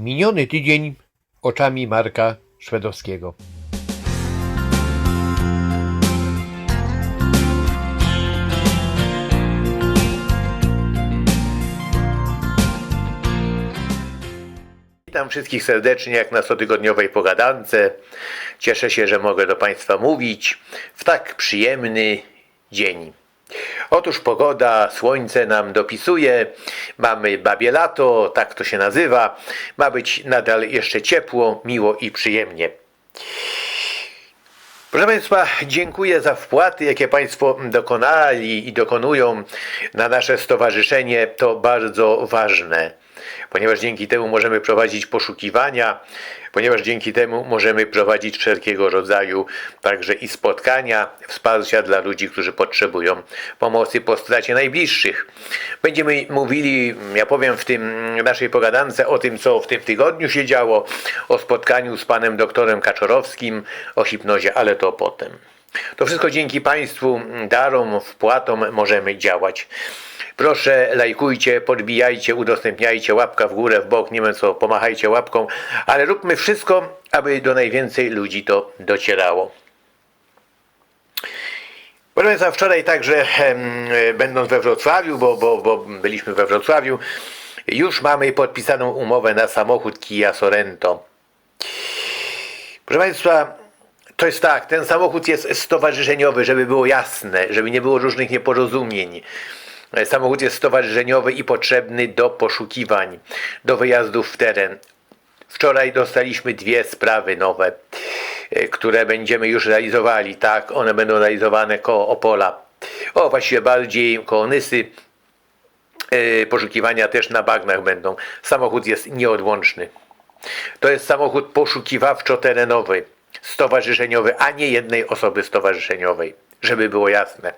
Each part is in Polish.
Miniony tydzień oczami Marka Szwedowskiego. Witam wszystkich serdecznie jak na cotygodniowej pogadance. Cieszę się, że mogę do Państwa mówić w tak przyjemny dzień. Otóż pogoda, słońce nam dopisuje, mamy babie lato, tak to się nazywa. Ma być nadal jeszcze ciepło, miło i przyjemnie. Proszę Państwa, dziękuję za wpłaty, jakie Państwo dokonali i dokonują na nasze stowarzyszenie. To bardzo ważne, ponieważ dzięki temu możemy prowadzić poszukiwania, ponieważ dzięki temu możemy prowadzić wszelkiego rodzaju także i spotkania, wsparcia dla ludzi, którzy potrzebują pomocy po stracie najbliższych. Będziemy mówili, ja powiem w tym naszej pogadance o tym, co w tym tygodniu się działo, o spotkaniu z panem doktorem Kaczorowskim, o hipnozie, ale to potem. To wszystko dzięki Państwu darom, wpłatom możemy działać. Proszę, lajkujcie, podbijajcie, udostępniajcie, łapka w górę, w bok, nie wiem co, pomachajcie łapką, ale róbmy wszystko, aby do najwięcej ludzi to docierało. Proszę Państwa, wczoraj także, będąc we Wrocławiu, bo, bo, bo byliśmy we Wrocławiu, już mamy podpisaną umowę na samochód Kia Sorento. Proszę Państwa, to jest tak, ten samochód jest stowarzyszeniowy, żeby było jasne, żeby nie było różnych nieporozumień. Samochód jest stowarzyszeniowy i potrzebny do poszukiwań, do wyjazdów w teren. Wczoraj dostaliśmy dwie sprawy nowe, e, które będziemy już realizowali. Tak, one będą realizowane koło Opola. O, właściwie bardziej koło Nysy. E, Poszukiwania też na bagnach będą. Samochód jest nieodłączny. To jest samochód poszukiwawczo-terenowy, stowarzyszeniowy, a nie jednej osoby stowarzyszeniowej, żeby było jasne.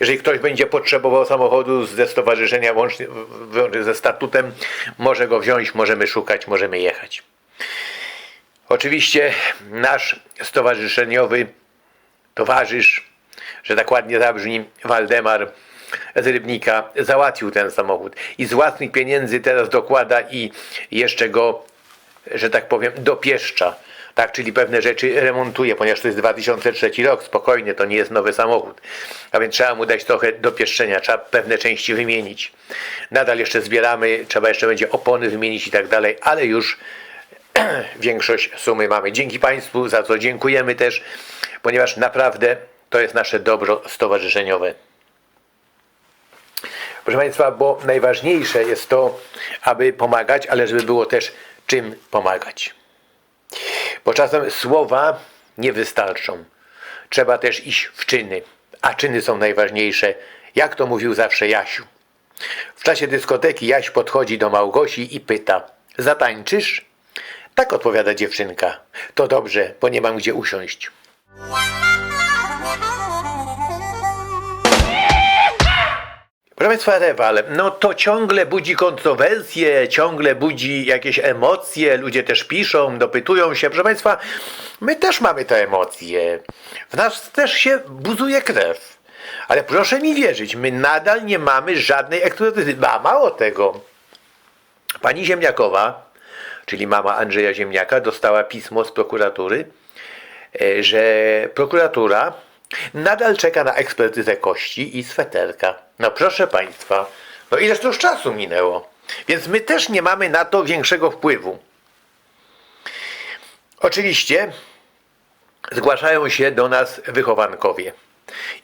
Jeżeli ktoś będzie potrzebował samochodu ze stowarzyszenia łącznie ze statutem, może go wziąć, możemy szukać, możemy jechać. Oczywiście nasz stowarzyszeniowy towarzysz, że tak ładnie zabrzmi, Waldemar z Rybnika, załatwił ten samochód i z własnych pieniędzy teraz dokłada i jeszcze go że tak powiem, dopieszcza. Tak, czyli pewne rzeczy remontuje, ponieważ to jest 2003 rok, spokojnie, to nie jest nowy samochód. A więc trzeba mu dać trochę dopieszczenia, trzeba pewne części wymienić. Nadal jeszcze zbieramy, trzeba jeszcze będzie opony wymienić i tak dalej, ale już większość sumy mamy. Dzięki Państwu, za co dziękujemy też, ponieważ naprawdę to jest nasze dobro stowarzyszeniowe. Proszę Państwa, bo najważniejsze jest to, aby pomagać, ale żeby było też czym pomagać. Bo czasem słowa nie wystarczą. Trzeba też iść w czyny, a czyny są najważniejsze, jak to mówił zawsze Jasiu. W czasie dyskoteki Jaś podchodzi do Małgosi i pyta: Zatańczysz? Tak odpowiada dziewczynka. To dobrze, bo nie mam gdzie usiąść. Proszę Państwa, Rewal, no to ciągle budzi kontrowersje, ciągle budzi jakieś emocje, ludzie też piszą, dopytują się. Proszę Państwa, my też mamy te emocje. W nas też się buzuje krew. Ale proszę mi wierzyć, my nadal nie mamy żadnej ekspertyzy. A mało tego, pani Ziemniakowa, czyli mama Andrzeja Ziemniaka, dostała pismo z prokuratury, e, że prokuratura nadal czeka na ekspertyzę kości i sweterka. No proszę Państwa, no ileż to już czasu minęło. Więc my też nie mamy na to większego wpływu. Oczywiście zgłaszają się do nas wychowankowie.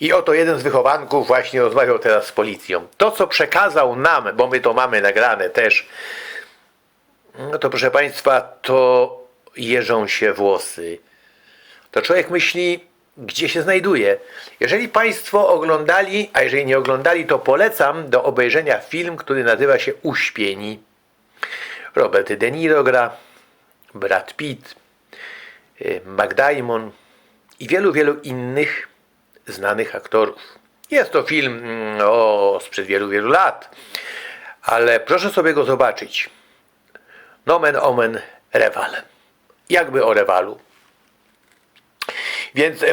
I oto jeden z wychowanków właśnie rozmawiał teraz z policją. To, co przekazał nam, bo my to mamy nagrane też, no to proszę Państwa, to jeżą się włosy. To człowiek myśli, gdzie się znajduje. Jeżeli Państwo oglądali, a jeżeli nie oglądali, to polecam do obejrzenia film, który nazywa się Uśpieni. Robert De Niro gra, Brad Pitt, y, Mac i wielu, wielu innych znanych aktorów. Jest to film mm, o, sprzed wielu, wielu lat, ale proszę sobie go zobaczyć. Nomen omen rewal. Jakby o rewalu. Więc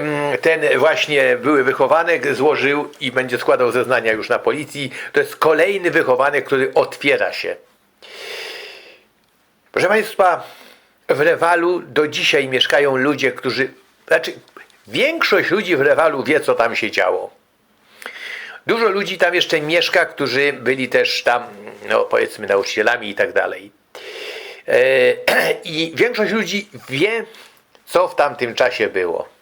ten właśnie były wychowanek złożył i będzie składał zeznania już na policji. To jest kolejny wychowanek, który otwiera się. Proszę Państwa, w Rewalu do dzisiaj mieszkają ludzie, którzy. Znaczy, większość ludzi w Rewalu wie, co tam się działo. Dużo ludzi tam jeszcze mieszka, którzy byli też tam, no powiedzmy, nauczycielami i tak dalej. E, I większość ludzi wie, co w tamtym czasie było.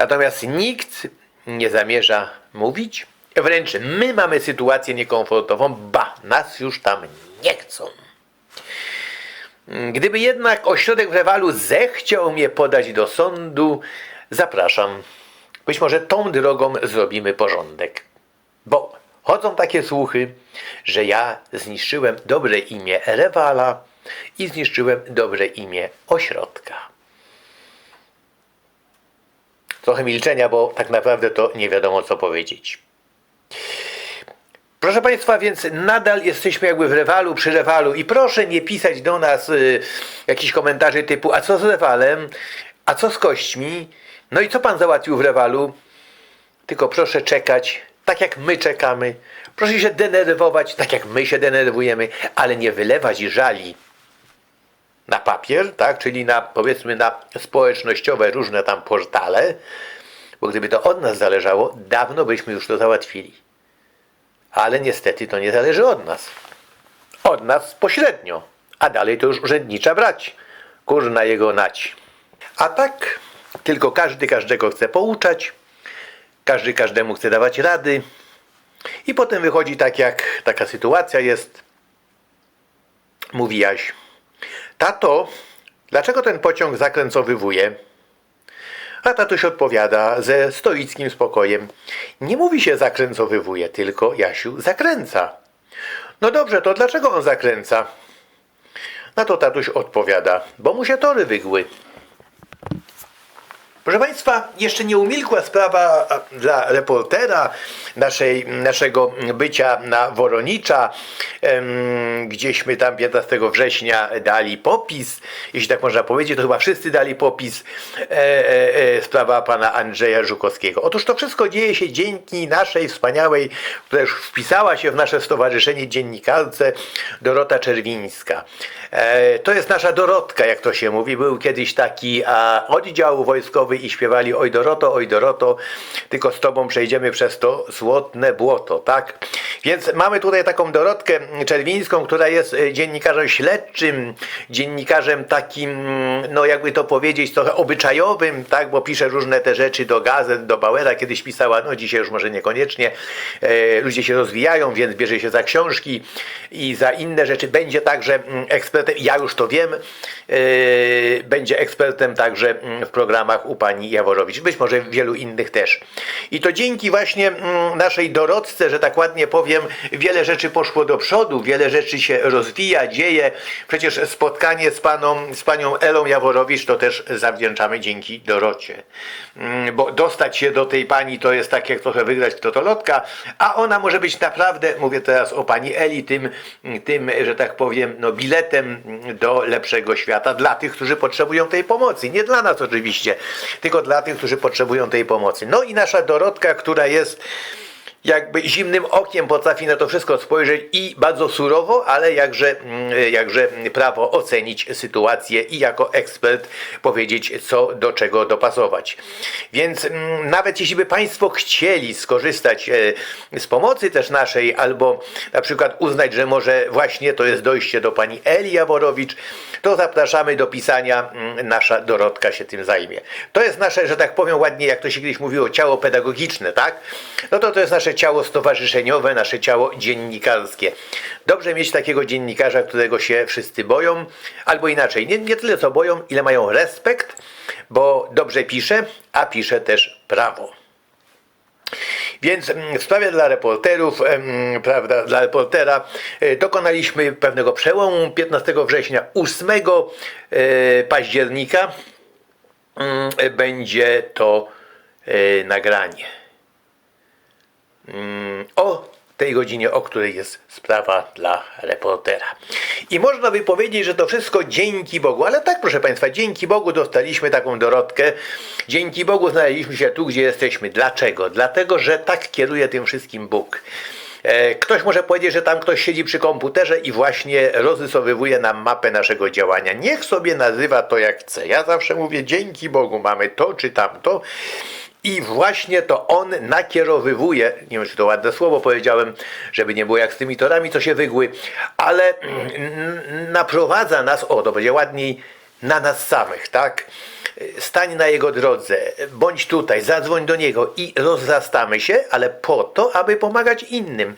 Natomiast nikt nie zamierza mówić. Wręcz my mamy sytuację niekomfortową, ba, nas już tam nie chcą. Gdyby jednak ośrodek w Rewalu zechciał mnie podać do sądu, zapraszam. Być może tą drogą zrobimy porządek. Bo chodzą takie słuchy, że ja zniszczyłem dobre imię Rewala i zniszczyłem dobre imię ośrodka. Trochę milczenia, bo tak naprawdę to nie wiadomo co powiedzieć. Proszę Państwa, więc nadal jesteśmy jakby w rewalu, przy rewalu i proszę nie pisać do nas y, jakichś komentarzy typu a co z rewalem, a co z kośćmi, no i co Pan załatwił w rewalu, tylko proszę czekać, tak jak my czekamy, proszę się denerwować, tak jak my się denerwujemy, ale nie wylewać żali na papier, tak, czyli na powiedzmy na społecznościowe różne tam portale, bo gdyby to od nas zależało, dawno byśmy już to załatwili. Ale niestety to nie zależy od nas. Od nas pośrednio, a dalej to już urzędnicza brać. Kurna jego nać. A tak tylko każdy każdego chce pouczać, każdy każdemu chce dawać rady i potem wychodzi tak jak taka sytuacja jest. Mówi Jaś, tato, dlaczego ten pociąg zakręcowywuje? A tatuś odpowiada ze stoickim spokojem. Nie mówi się zakręcowywuje, tylko Jasiu zakręca. No dobrze, to dlaczego on zakręca? Na to tatuś odpowiada, bo mu się tory wygły. Proszę Państwa, jeszcze nie umilkła sprawa dla reportera naszej, naszego bycia na Woronicza. Gdzieśmy tam 15 września dali popis, jeśli tak można powiedzieć, to chyba wszyscy dali popis. E, e, e, sprawa pana Andrzeja Żukowskiego. Otóż to wszystko dzieje się dzięki naszej wspaniałej, która już wpisała się w nasze stowarzyszenie dziennikarce Dorota Czerwińska. To jest nasza Dorotka, jak to się mówi. Był kiedyś taki oddział wojskowy i śpiewali Oj Doroto, oj Doroto, tylko z tobą przejdziemy przez to słodne błoto, tak? Więc mamy tutaj taką Dorotkę Czerwińską, która jest e, dziennikarzem śledczym, dziennikarzem takim, no jakby to powiedzieć, trochę obyczajowym, tak? Bo pisze różne te rzeczy do gazet, do Bauera, kiedyś pisała, no dzisiaj już może niekoniecznie. E, ludzie się rozwijają, więc bierze się za książki i za inne rzeczy. Będzie także mm, ekspertem, ja już to wiem, e, będzie ekspertem także mm, w programach u pani Jaworowicz, być może wielu innych też. I to dzięki właśnie mm, naszej Dorotce, że tak ładnie powiem, wiele rzeczy poszło do przodu, wiele rzeczy się rozwija, dzieje. Przecież spotkanie z, paną, z panią Elą Jaworowicz to też zawdzięczamy dzięki Dorocie. Mm, Bo dostać się do tej pani to jest tak jak trochę wygrać w totolotka, a ona może być naprawdę, mówię teraz o pani Eli, tym, tym że tak powiem, no biletem do lepszego świata dla tych, którzy potrzebują tej pomocy. Nie dla nas oczywiście, tylko dla tych, którzy potrzebują tej pomocy. No i nasza Dorotka, która jest jakby zimnym okiem potrafi na to wszystko spojrzeć i bardzo surowo, ale jakże, mm, jakże prawo ocenić sytuację i jako ekspert powiedzieć, co do czego dopasować. Więc mm, nawet jeśli by Państwo chcieli skorzystać e, z pomocy też naszej, albo na przykład uznać, że może właśnie to jest dojście do pani Eli Jaworowicz, to zapraszamy do pisania, mm, nasza Dorotka się tym zajmie. To jest nasze, że tak powiem ładnie, jak to się kiedyś mówiło, ciało pedagogiczne, tak? No to to jest nasze ciało stowarzyszeniowe, nasze ciało dziennikarskie. Dobrze mieć takiego dziennikarza, którego się wszyscy boją, albo inaczej, nie, nie tyle co boją, ile mają respekt, bo dobrze pisze, a pisze też prawo. Więc mm, w sprawie dla reporterów, prawda, dla reportera e, dokonaliśmy pewnego przełomu 15 września, 8 e, października mm, e, będzie to nagranie. O tej godzinie, o której jest sprawa dla reportera. I można by powiedzieć, że to wszystko dzięki Bogu, ale tak, proszę Państwa, dzięki Bogu dostaliśmy taką Dorotkę. Dzięki Bogu znaleźliśmy się tu, gdzie jesteśmy. Dlaczego? Dlatego, że tak kieruje tym wszystkim Bóg. E, Ktoś może powiedzieć, że tam ktoś siedzi przy komputerze i właśnie rozrysowywuje nam mapę naszego działania. Niech sobie nazywa to jak chce. Ja zawsze mówię, dzięki Bogu mamy to czy tamto. I właśnie to on nakierowywuje, nie wiem czy to ładne słowo powiedziałem, żeby nie było jak z tymi torami, co się wygły, ale mm, naprowadza nas, o to będzie ładniej, na nas samych, tak? Stań na jego drodze, bądź tutaj, zadzwoń do niego i rozrastamy się, ale po to, aby pomagać innym.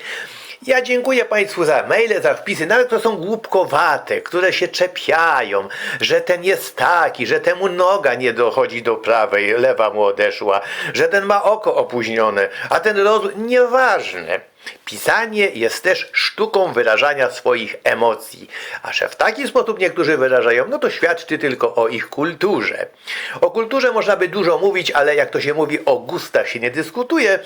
Ja dziękuję Państwu za maile, za wpisy, nawet to są głupkowate, które się czepiają, że ten jest taki, że temu noga nie dochodzi do prawej, lewa mu odeszła, że ten ma oko opóźnione, a ten rozum... Nieważne. Pisanie jest też sztuką wyrażania swoich emocji, a że w taki sposób niektórzy wyrażają, no to świadczy tylko o ich kulturze. O kulturze można by dużo mówić, ale jak to się mówi, o gustach się nie dyskutuje,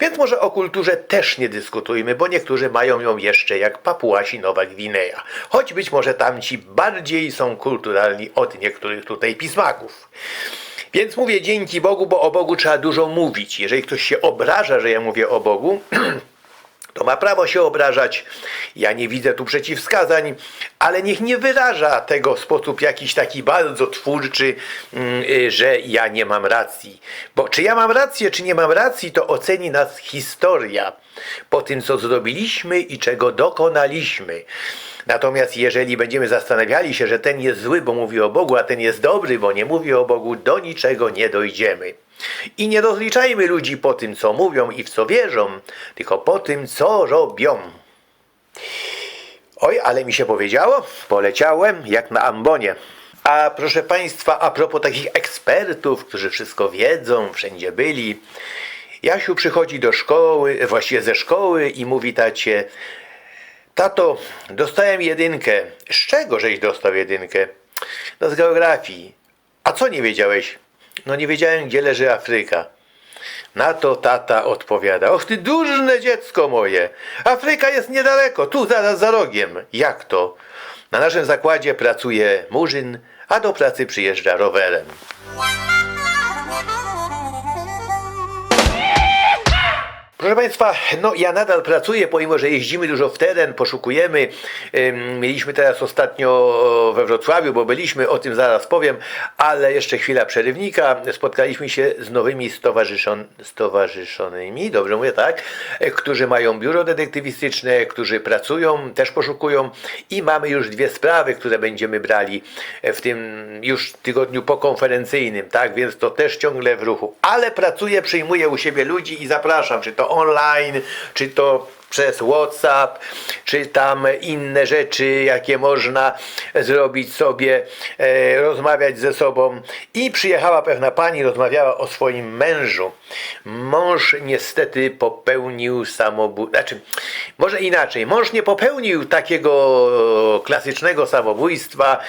więc może o kulturze też nie dyskutujmy, bo niektórzy mają ją jeszcze jak Papuasi Nowa Gwinea, choć być może tamci bardziej są kulturalni od niektórych tutaj pismaków. Więc mówię dzięki Bogu, bo o Bogu trzeba dużo mówić. Jeżeli ktoś się obraża, że ja mówię o Bogu, to ma prawo się obrażać. Ja nie widzę tu przeciwwskazań, ale niech nie wyraża tego w sposób jakiś taki bardzo twórczy, mm, y, że ja nie mam racji. Bo czy ja mam rację, czy nie mam racji, to oceni nas historia po tym, co zrobiliśmy i czego dokonaliśmy. Natomiast jeżeli będziemy zastanawiali się, że ten jest zły, bo mówi o Bogu, a ten jest dobry, bo nie mówi o Bogu, do niczego nie dojdziemy. I nie rozliczajmy ludzi po tym, co mówią i w co wierzą, tylko po tym, co robią. Oj, ale mi się powiedziało, poleciałem jak na ambonie. A proszę Państwa, a propos takich ekspertów, którzy wszystko wiedzą, wszędzie byli, Jasiu przychodzi do szkoły, właściwie ze szkoły i mówi tacie, tato, dostałem jedynkę. Z czego żeś dostał jedynkę? No z geografii. A co nie wiedziałeś? No nie wiedziałem, gdzie leży Afryka. Na to tata odpowiada: Och ty dużne dziecko moje! Afryka jest niedaleko, tu zaraz za rogiem. Jak to? Na naszym zakładzie pracuje murzyn, a do pracy przyjeżdża rowerem. Proszę Państwa, no ja nadal pracuję, pomimo że jeździmy dużo w teren, poszukujemy. Mieliśmy teraz ostatnio we Wrocławiu, bo byliśmy, o tym zaraz powiem, ale jeszcze chwila przerywnika. Spotkaliśmy się z nowymi stowarzyszon, stowarzyszonymi, dobrze mówię, tak? E, Którzy mają biuro detektywistyczne, którzy pracują, też poszukują i mamy już dwie sprawy, które będziemy brali w tym już tygodniu pokonferencyjnym, tak? Więc to też ciągle w ruchu. Ale pracuję, przyjmuję u siebie ludzi i zapraszam, czy to online, czy to przez WhatsApp, czy tam inne rzeczy, jakie można zrobić sobie, e, rozmawiać ze sobą. I przyjechała pewna pani, rozmawiała o swoim mężu. Mąż niestety popełnił samobójstwo. Znaczy, może inaczej. Mąż nie popełnił takiego klasycznego samobójstwa,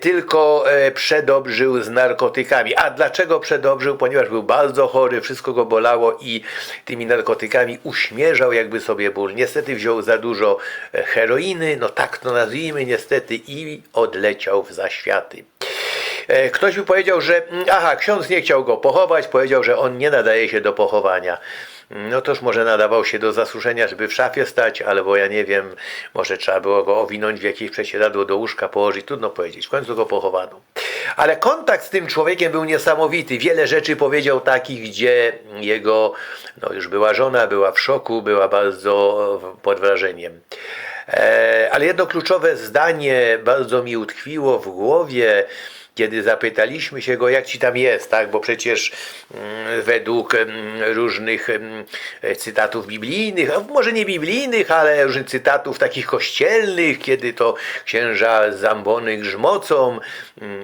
tylko e, przedobrzył z narkotykami. A dlaczego przedobrzył? Ponieważ był bardzo chory, wszystko go bolało i tymi narkotykami uśmierzał jakby sobie ból. Niestety wziął za dużo e, heroiny, no tak to nazwijmy niestety i odleciał w zaświaty. E, Ktoś by powiedział, że mm, aha, ksiądz nie chciał go pochować, powiedział, że on nie nadaje się do pochowania. No toż może nadawał się do zasuszenia, żeby w szafie stać, albo ja nie wiem, może trzeba było go owinąć w jakieś prześcieradło do łóżka, położyć, trudno powiedzieć. W końcu go pochowano. Ale kontakt z tym człowiekiem był niesamowity. Wiele rzeczy powiedział takich, gdzie jego, no już była żona, była w szoku, była bardzo pod wrażeniem. E, Ale jedno kluczowe zdanie bardzo mi utkwiło w głowie, kiedy zapytaliśmy się go, jak ci tam jest, tak? Bo przecież mm, według mm, różnych mm, cytatów biblijnych, a może nie biblijnych, ale różnych cytatów takich kościelnych, kiedy to księża zambony grzmocą,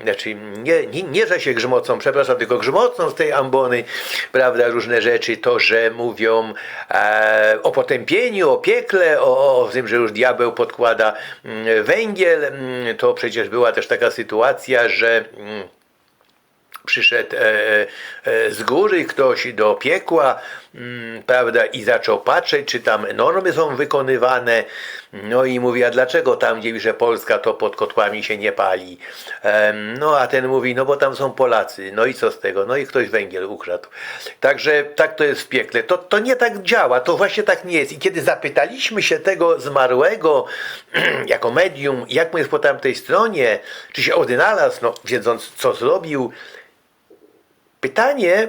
znaczy nie, nie, nie, że się grzmocą, przepraszam, tylko grzmocą z tej ambony, prawda, różne rzeczy, to, że mówią e, o potępieniu, o piekle, o, o tym, że już diabeł podkłada węgiel, to przecież była też taka sytuacja, że mm, przyszedł e, e, z góry ktoś do piekła, mm, prawda, i zaczął patrzeć, czy tam normy są wykonywane. No i mówi, a dlaczego tam, gdzie że Polska, to pod kotłami się nie pali? Em, No a ten mówi, no bo tam są Polacy. No i co z tego? No i ktoś węgiel ukradł. Także tak to jest w piekle. To, to nie tak działa, to właśnie tak nie jest. I kiedy zapytaliśmy się tego zmarłego jako medium, jak mu jest po tamtej stronie, czy się odnalazł, no wiedząc co zrobił, pytanie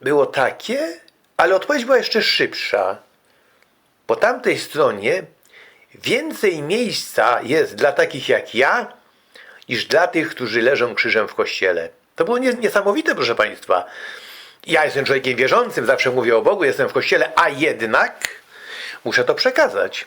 było takie, ale odpowiedź była jeszcze szybsza. Po tamtej stronie więcej miejsca jest dla takich jak ja, niż dla tych, którzy leżą krzyżem w kościele. To było nie- niesamowite, proszę Państwa. Ja jestem człowiekiem wierzącym, zawsze mówię o Bogu, jestem w kościele, a jednak muszę to przekazać.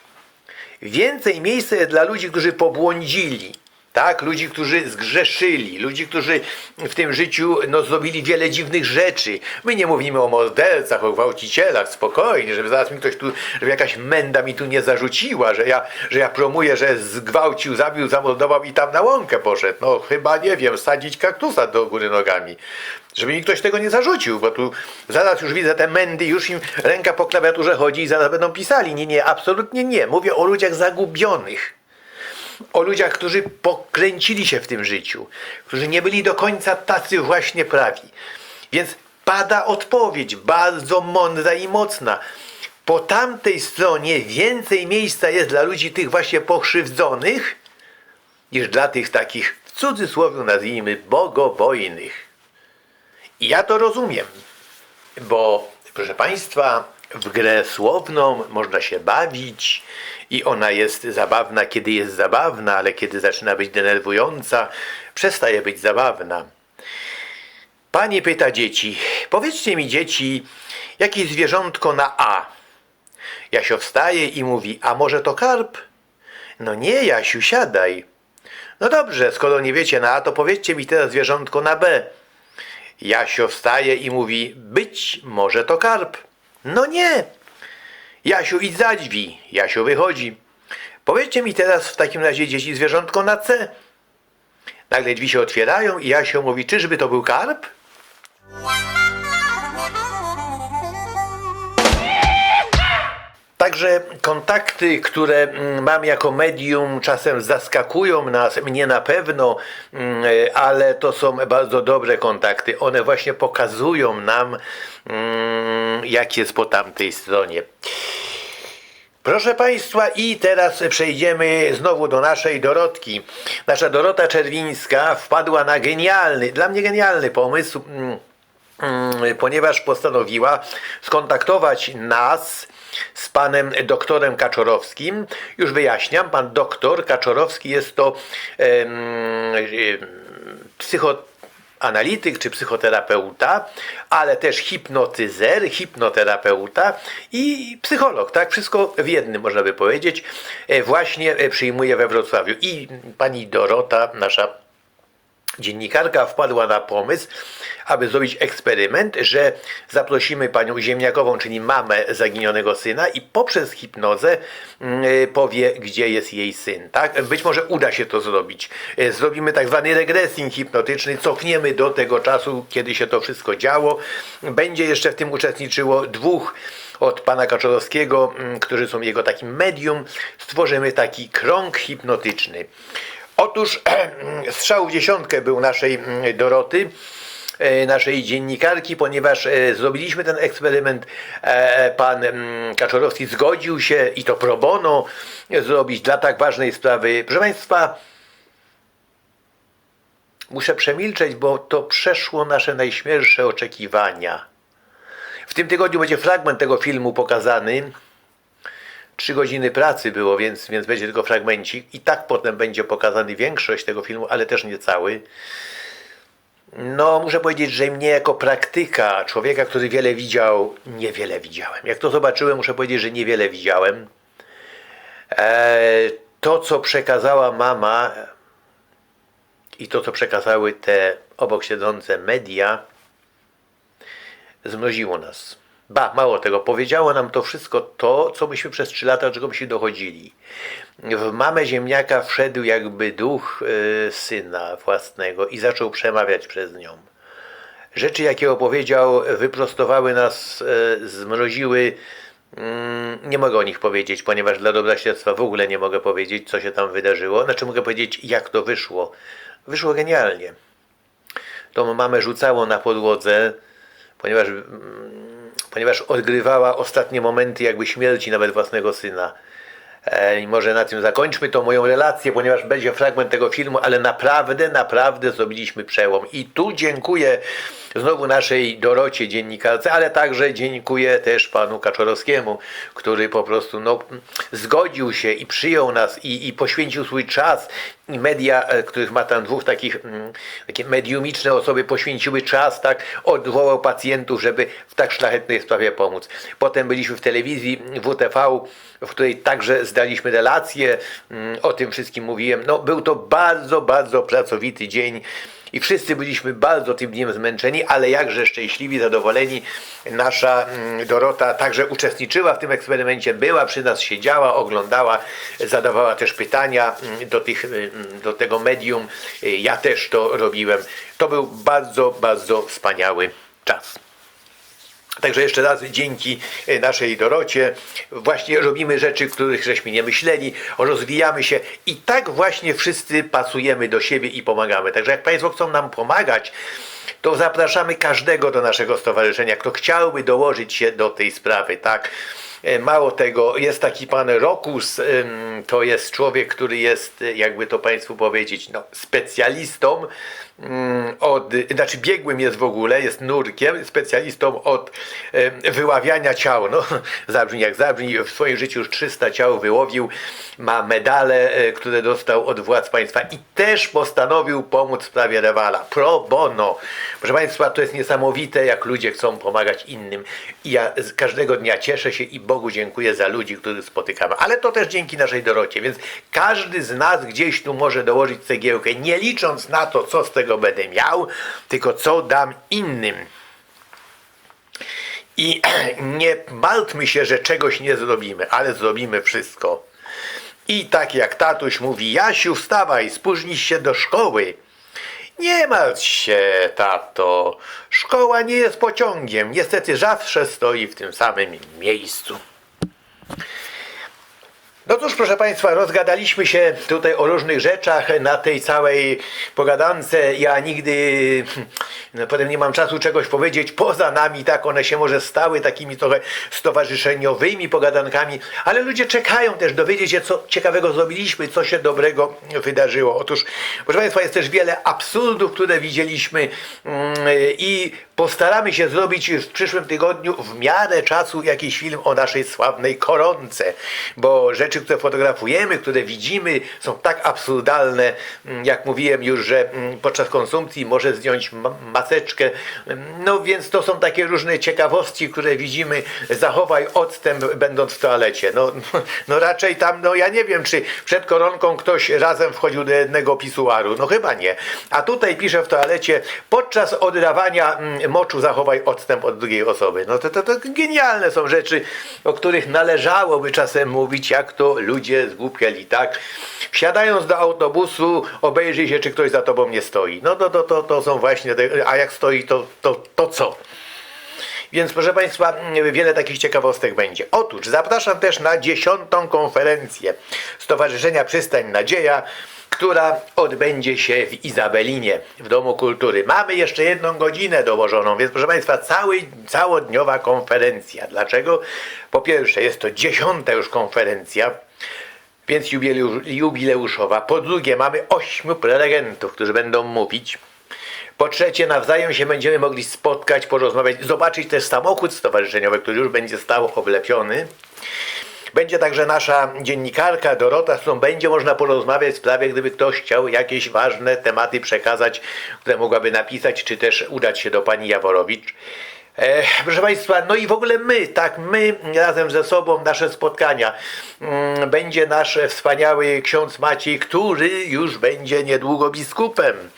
Więcej miejsca jest dla ludzi, którzy pobłądzili, tak? Ludzi, którzy zgrzeszyli, ludzi, którzy w tym życiu no, zrobili wiele dziwnych rzeczy. My nie mówimy o mordercach, o gwałcicielach, spokojnie, żeby zaraz mi ktoś tu, żeby jakaś menda mi tu nie zarzuciła, że ja, że ja promuję, że zgwałcił, zabił, zamordował i tam na łąkę poszedł. No chyba, nie wiem, sadzić kaktusa do góry nogami. Żeby mi ktoś tego nie zarzucił, bo tu zaraz już widzę te mędy, już im ręka po klawiaturze chodzi i zaraz będą pisali. Nie, nie, absolutnie nie. Mówię o ludziach zagubionych o ludziach, którzy pokręcili się w tym życiu, którzy nie byli do końca tacy właśnie prawi. Więc pada odpowiedź bardzo mądra i mocna. Po tamtej stronie więcej miejsca jest dla ludzi tych właśnie pokrzywdzonych, niż dla tych takich, w cudzysłowie nazwijmy, bogobojnych. I ja to rozumiem, bo proszę Państwa, w grę słowną można się bawić i ona jest zabawna, kiedy jest zabawna, ale kiedy zaczyna być denerwująca, przestaje być zabawna. Pani pyta dzieci, powiedzcie mi dzieci, jakie zwierzątko na A? Jasio wstaje i mówi, a może to karp? No nie, Jasiu, siadaj. No dobrze, skoro nie wiecie na A, to powiedzcie mi teraz zwierzątko na B. Jasio wstaje i mówi, być może to karp. No nie. Jasiu, idź za drzwi. Jasiu wychodzi. Powiedzcie mi teraz w takim razie dzieci zwierzątko na C. Nagle drzwi się otwierają i Jasio mówi, czyżby to był karp? Także kontakty, które mm, mam jako medium, czasem zaskakują nas, mnie na pewno, mm, ale to są bardzo dobre kontakty. One właśnie pokazują nam, mm, jak jest po tamtej stronie. Proszę Państwa, i teraz przejdziemy znowu do naszej Dorotki. Nasza Dorota Czerwińska wpadła na genialny, dla mnie genialny pomysł, mm, mm, ponieważ postanowiła skontaktować nas z panem doktorem Kaczorowskim. Już wyjaśniam, pan doktor Kaczorowski jest to em, em, psychoanalityk czy psychoterapeuta, ale też hipnotyzer, hipnoterapeuta i psycholog, tak? Wszystko w jednym można by powiedzieć. E, Właśnie e, przyjmuje we Wrocławiu. I pani Dorota, nasza dziennikarka wpadła na pomysł, aby zrobić eksperyment, że zaprosimy panią Ziemniakową, czyli mamę zaginionego syna i poprzez hipnozę mm, y, powie, gdzie jest jej syn. Tak? Być może uda się to zrobić. Y, Zrobimy tak zwany regresing hipnotyczny, cofniemy do tego czasu, kiedy się to wszystko działo. Będzie jeszcze w tym uczestniczyło dwóch od pana Kaczorowskiego, mm, którzy są jego takim medium. Stworzymy taki krąg hipnotyczny. Otóż strzał w dziesiątkę był naszej mm, Doroty, e, naszej dziennikarki, ponieważ e, zrobiliśmy ten eksperyment. e, Pan mm, Kaczorowski zgodził się i to pro bono zrobić dla tak ważnej sprawy. Proszę Państwa, muszę przemilczeć, bo to przeszło nasze najśmielsze oczekiwania. W tym tygodniu będzie fragment tego filmu pokazany. Trzy godziny pracy było, więc, więc będzie tylko fragmencik. I tak potem będzie pokazany większość tego filmu, ale też nie cały. No, muszę powiedzieć, że mnie jako praktyka, człowieka, który wiele widział, niewiele widziałem. Jak to zobaczyłem, muszę powiedzieć, że niewiele widziałem. E, to, co przekazała mama i to, co przekazały te obok siedzące media, zmroziło nas. Ba, mało tego, powiedziało nam to wszystko to, co myśmy przez trzy lata, czego myśmy dochodzili. W mamę ziemniaka wszedł jakby duch e, syna własnego i zaczął przemawiać przez nią. rzeczy, jakie opowiedział, wyprostowały nas, e, zmroziły. Mm, Nie mogę o nich powiedzieć, ponieważ dla dobra śledztwa w ogóle nie mogę powiedzieć, co się tam wydarzyło. Znaczy mogę powiedzieć, jak to wyszło. Wyszło genialnie. Tą mamę rzucało na podłodze, ponieważ, mm, ponieważ odgrywała ostatnie momenty jakby śmierci nawet własnego syna. E, I może na tym zakończmy tą moją relację, ponieważ będzie fragment tego filmu, ale naprawdę, naprawdę zrobiliśmy przełom. I tu dziękuję znowu naszej Dorocie, dziennikarce, ale także dziękuję też panu Kaczorowskiemu, który po prostu no, zgodził się i przyjął nas i, i poświęcił swój czas. Media, e, których ma tam dwóch takich, mm, takie mediumiczne osoby, poświęciły czas, tak, odwołał pacjentów, żeby w tak szlachetnej sprawie pomóc. Potem byliśmy w telewizji WTV, w której także zdaliśmy relację, mm, o tym wszystkim mówiłem. No, był to bardzo, bardzo pracowity dzień i wszyscy byliśmy bardzo tym dniem zmęczeni, ale jakże szczęśliwi, zadowoleni. Nasza mm, Dorota także uczestniczyła w tym eksperymencie, była przy nas, siedziała, oglądała, zadawała też pytania mm, do, tych, mm, do tego medium. Ja też to robiłem. To był bardzo, bardzo wspaniały czas. Także jeszcze raz dzięki e, naszej Dorocie właśnie robimy rzeczy, których żeśmy nie myśleli, rozwijamy się i tak właśnie wszyscy pasujemy do siebie i pomagamy. Także jak Państwo chcą nam pomagać, to zapraszamy każdego do naszego stowarzyszenia, kto chciałby dołożyć się do tej sprawy, tak? E, Mało tego, jest taki pan Rokus, to jest człowiek, który jest, e, jakby to Państwu powiedzieć, no, specjalistą od, znaczy biegłym jest w ogóle, jest nurkiem, specjalistą od wyławiania ciał. No, zabrzmi jak zabrzmi, w swoim życiu już 300 ciał wyłowił, ma medale, e, które dostał od władz państwa i też postanowił pomóc w sprawie Rewala. Pro bono. Proszę Państwa, to jest niesamowite, jak ludzie chcą pomagać innym. I ja każdego dnia cieszę się i Bogu dziękuję za ludzi, których spotykamy. Ale to też dzięki naszej Dorocie, więc każdy z nas gdzieś tu może dołożyć cegiełkę, nie licząc na to, co z tego będę miał, tylko co dam innym. I nie martwmy się, że czegoś nie zrobimy, ale zrobimy wszystko. I tak jak tatuś mówi, Jasiu, wstawaj, spóźnisz się do szkoły. Nie martw się, tato. Szkoła nie jest pociągiem. Niestety zawsze stoi w tym samym miejscu. No cóż, proszę Państwa, rozgadaliśmy się tutaj o różnych rzeczach na tej całej pogadance. Ja nigdy, no, potem nie mam czasu czegoś powiedzieć poza nami, tak, one się może stały takimi trochę stowarzyszeniowymi pogadankami, ale ludzie czekają też dowiedzieć się, co ciekawego zrobiliśmy, co się dobrego wydarzyło. Otóż, proszę Państwa, jest też wiele absurdów, które widzieliśmy mm, i postaramy się zrobić w przyszłym tygodniu w miarę czasu jakiś film o naszej sławnej koronce, bo rzeczy, które fotografujemy, które widzimy są tak absurdalne, mm, jak mówiłem już, że mm, podczas konsumpcji może zdjąć ma- maseczkę, no więc to są takie różne ciekawostki, które widzimy, zachowaj odstęp będąc w toalecie. No, no raczej tam, no ja nie wiem, czy przed koronką ktoś razem wchodził do jednego pisuaru, no chyba nie. A tutaj pisze w toalecie, podczas oddawania mm, moczu zachowaj odstęp od drugiej osoby. No to, to, to genialne są rzeczy, o których należałoby czasem mówić, jak to ludzie zgłupieli, tak? Wsiadając do autobusu, obejrzyj się, czy ktoś za tobą nie stoi. No to, to, to, to są właśnie, te, a jak stoi, to, to, to co? Więc proszę Państwa, wiele takich ciekawostek będzie. Otóż zapraszam też na dziesiątą konferencję Stowarzyszenia Przystań Nadzieja, która odbędzie się w Izabelinie, w Domu Kultury. Mamy jeszcze jedną godzinę dołożoną, więc proszę Państwa, cały, całodniowa konferencja. Dlaczego? Po pierwsze, jest to dziesiąta już konferencja, więc jubileusz, jubileuszowa. Po drugie, mamy ośmiu prelegentów, którzy będą mówić. Po trzecie, nawzajem się będziemy mogli spotkać, porozmawiać, zobaczyć też samochód stowarzyszeniowy, który już będzie stał oblepiony. Będzie także nasza dziennikarka Dorota, z którą będzie można porozmawiać w sprawie, gdyby ktoś chciał jakieś ważne tematy przekazać, które mogłaby napisać, czy też udać się do pani Jaworowicz. E, proszę Państwa, no i w ogóle my, tak, my razem ze sobą, nasze spotkania. Mm, Będzie nasz wspaniały ksiądz Maciej, który już będzie niedługo biskupem.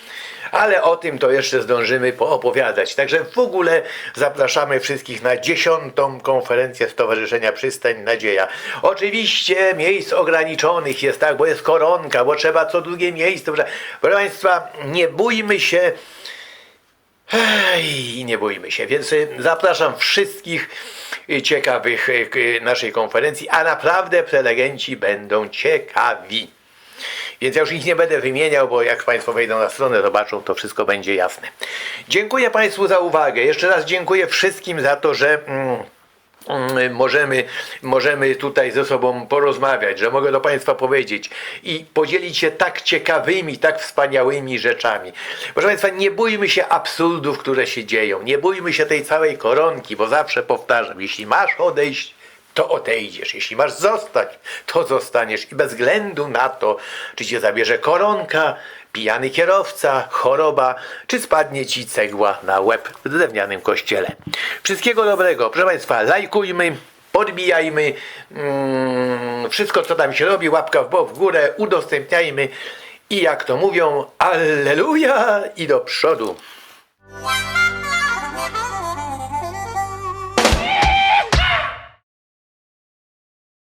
Ale o tym to jeszcze zdążymy poopowiadać. Także w ogóle zapraszamy wszystkich na dziesiątą konferencję Stowarzyszenia Przystań Nadzieja. Oczywiście miejsc ograniczonych jest, tak, bo jest koronka, bo trzeba co drugie miejsce. Proszę Państwa, nie bójmy się I nie bójmy się, więc y, zapraszam wszystkich y, ciekawych y, naszej konferencji, a naprawdę prelegenci będą ciekawi. Więc ja już ich nie będę wymieniał, bo jak Państwo wejdą na stronę, zobaczą, to wszystko będzie jasne. Dziękuję Państwu za uwagę. Jeszcze raz dziękuję wszystkim za to, że. Mm, mm, Możemy, możemy tutaj ze sobą porozmawiać, że mogę do Państwa powiedzieć i podzielić się tak ciekawymi, tak wspaniałymi rzeczami. Proszę Państwa, nie bójmy się absurdów, które się dzieją. Nie bójmy się tej całej koronki, bo zawsze powtarzam, jeśli masz odejść, to odejdziesz. Jeśli masz zostać, to zostaniesz. I bez względu na to, czy cię zabierze koronka, pijany kierowca, choroba, czy spadnie ci cegła na łeb w drewnianym kościele. Wszystkiego dobrego. Proszę Państwa, lajkujmy, podbijajmy mm, wszystko, co tam się robi, łapka w w górę, udostępniajmy i jak to mówią, alleluja i do przodu.